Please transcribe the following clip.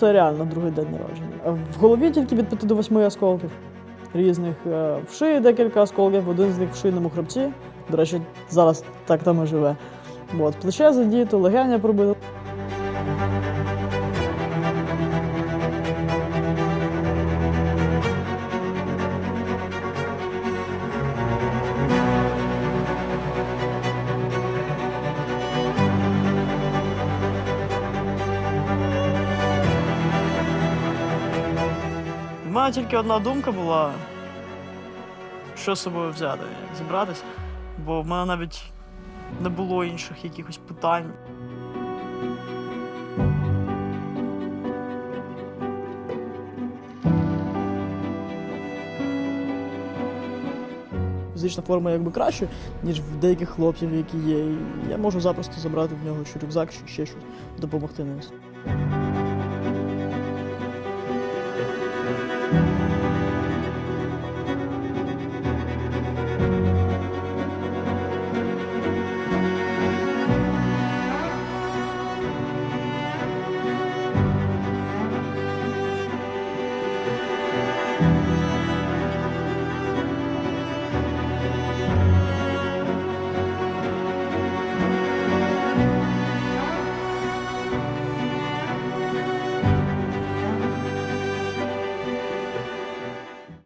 це реально другий день народження. В голові тільки від 5 до 8 осколків різних. Е, В шиї декілька осколків, один з них в шийному хребці. До речі, зараз так там і живе. От, плече задіто, легеня пробито. У мене тільки одна думка була, що з собою взяти, як зібратись, бо в мене навіть не було інших якихось питань. Фізична форма якби краще, ніж в деяких хлопців, які є. І я можу запросто забрати в нього чи рюкзак, чи ще щось, допомогти навіть. Thank you.